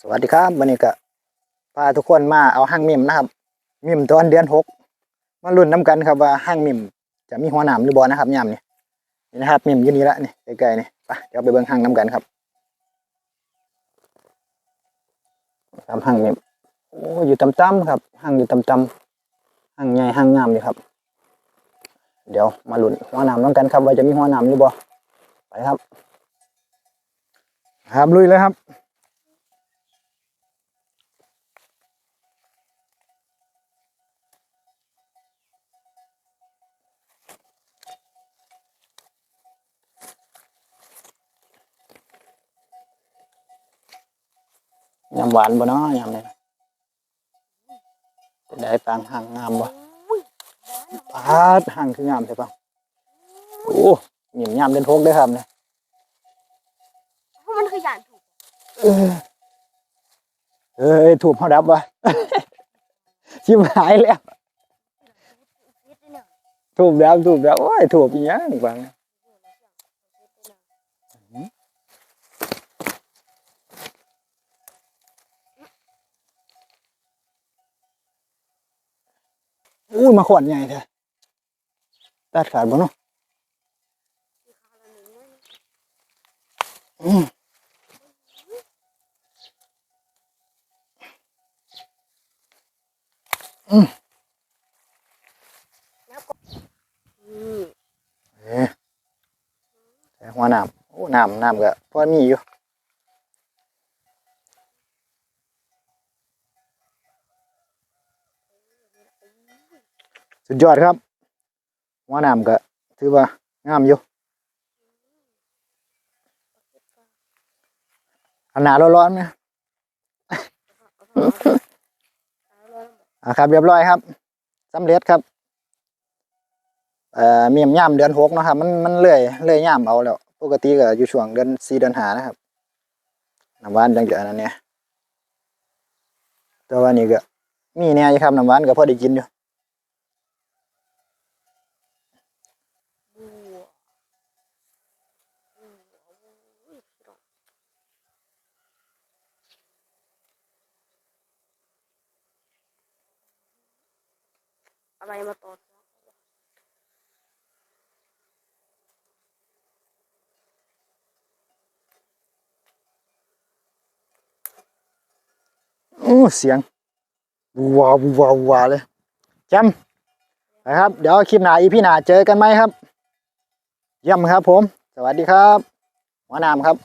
สวัสดีครับวันนี้ก็พาทุกคนมาเอาห้างมิมนะครับมิมตอนเดือนหกมาลุ้นน้ำกันครับว่าห้างมิมจะมีหัวหนามหรือบ่นะครับยามนี้นี่นะครับมิมยู่นี่ละนี่ใกล้ๆนี่ไปเดี๋ยวไปเบิ่งห้างน้ำกันครับทำห้างมิมโอ้อยู่ต่ำๆครับห้างอยู่ต่ำๆห้างใหญ่ห้างงามอยู่ครับ เดี๋ยวมาลุ้นหัวหนามน้ำกันครับว่าจะมีหัวหนามหรือบ่ไปครับครับลุยเลยครับ ยำหวานบ่เนาะยำนี่จะได้ปางห่างงามบ่ปาดห่างคืองามใช่ปะโอ้หยิมยำเป็นพกได้อครับเนี่ยเพราะมันขยันถูกเออเอ้ยถูกเขาดับวะชิมหายแล้วฟิตเนี่ยถูกดับถูกดับโอ้ยถูกอีกอย่างฟัง อู้ยมาขวดใหญ่แท้ตัดขาดบ่เนาะอืมอืมเอ๊ะแต่หัวน้ำโอ้น้ำน้ำก็พอมีอยู่ สุดยอดครับหัวน้ำก็ถือว่างามอยู่อันหนาร้อนๆนะอะครับเรียบร้อยครับสำเร็จครับเอ่อมีมย่ามเดือนหกนะครับ มันมันเลื่อยเลื่อยย่ามเอาแล้วปกติก็อยู่ช่วงเดือนสี่เดือนหานะครับน้ำหวานจังเดือนนั้นเนี่ยแต่ว่านี่ก็มีแน่อยู่ครับน้ำหวานก็พอได้กินอยู่ บัวอืมอุ้ยพี่น้อง อะไรมาตอดอู้เสียงว้าวว้าวว้าวเลยจำนะครับ เดี๋ยวคลิปหน้าอีพี่หน้าเจอกันไหมครับเยี่ยมครับผม สวัสดีครับหัวนามครับ